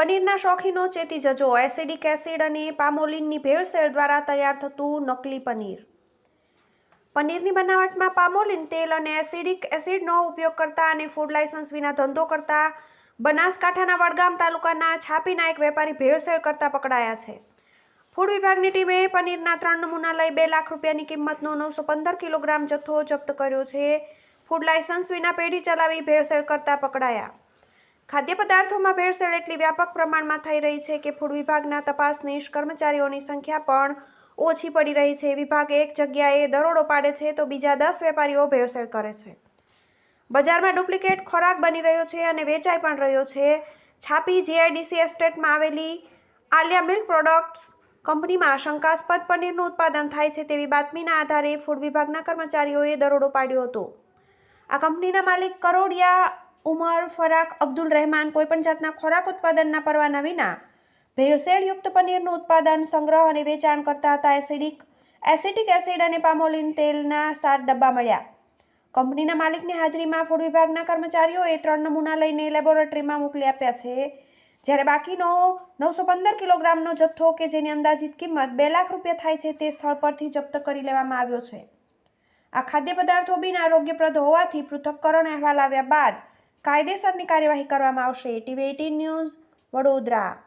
પનીરના શોખીનો ચેતી જજો. Acidic acid અને પામોલિનની ભેળસેળ દ્વારા તૈયાર થતું નકલી પનીર. પનીરની બનાવટમાં પામોલિન, તેલ અને એસિડિક એસિડનો ઉપયોગ કરતા અને ફૂડ લાયસન્સ વિના ધંધો કરતા બનાસકાંઠાના વડગામ તાલુકાના છાપીના એક વેપારી ભેળસેળ કરતા પકડાયા છે. ફૂડ વિભાગની ટીમે પનીરના ત્રણ નમૂના લઈ બે લાખ રૂપિયાની કિંમતનો નવસો પંદર કિલોગ્રામ જથ્થો જપ્ત કર્યો છે. ફૂડ લાયસન્સ વિના પેઢી ચલાવી ભેળસેળ કરતા પકડાયા. ખાદ્ય પદાર્થોમાં ભેળસેળ એટલી વ્યાપક પ્રમાણમાં થઈ રહી છે કે ફૂડ વિભાગના તપાસનીશ કર્મચારીઓની સંખ્યા પણ ઓછી પડી રહી છે. વિભાગ એક જગ્યાએ દરોડો પાડે છે તો બીજા દસ વેપારીઓ ભેળસેળ કરે છે. બજારમાં ડુપ્લિકેટ ખોરાક બની રહ્યો છે અને વેચાઈ પણ રહ્યો છે. છાપી જીઆઈડીસી એસ્ટેટમાં આવેલી આલિયા મિલ્ક પ્રોડક્ટ્સ કંપનીમાં શંકાસ્પદ પનીરનું ઉત્પાદન થાય છે તેવી બાતમીના આધારે ફૂડ વિભાગના કર્મચારીઓએ દરોડો પાડ્યો હતો. આ કંપનીના માલિક કરોડિયા ઉમર, ફરાક, અબ્દુલ રહેમાન કોઈપણ જાતના ખોરાક ઉત્પાદનના પરવાના વિના ભેળસેળયુક્ત પનીરનું ઉત્પાદન, સંગ્રહ અને વેચાણ કરતા હતા એસિડિક, એસિટિક એસિડ અને પામોલિન તેલના સાત ડબ્બા મળ્યા. કંપનીના માલિકની હાજરીમાં ફૂડ વિભાગના કર્મચારીઓએ ત્રણ નમૂના લઈને લેબોરેટરીમાં મોકલી આપ્યા છે. જ્યારે બાકીનો નવસો પંદર કિલોગ્રામનો જથ્થો કે જેની અંદાજિત કિંમત બે લાખ રૂપિયા થાય છે તે સ્થળ પરથી જપ્ત કરી લેવામાં આવ્યો છે. આ ખાદ્ય પદાર્થો બિન આરોગ્યપ્રદ હોવાથી પૃથક્કરણ અહેવાલ આવ્યા બાદ કાયદેસરની કાર્યવાહી કરવામાં આવશે. TV eighteen news Vadodara.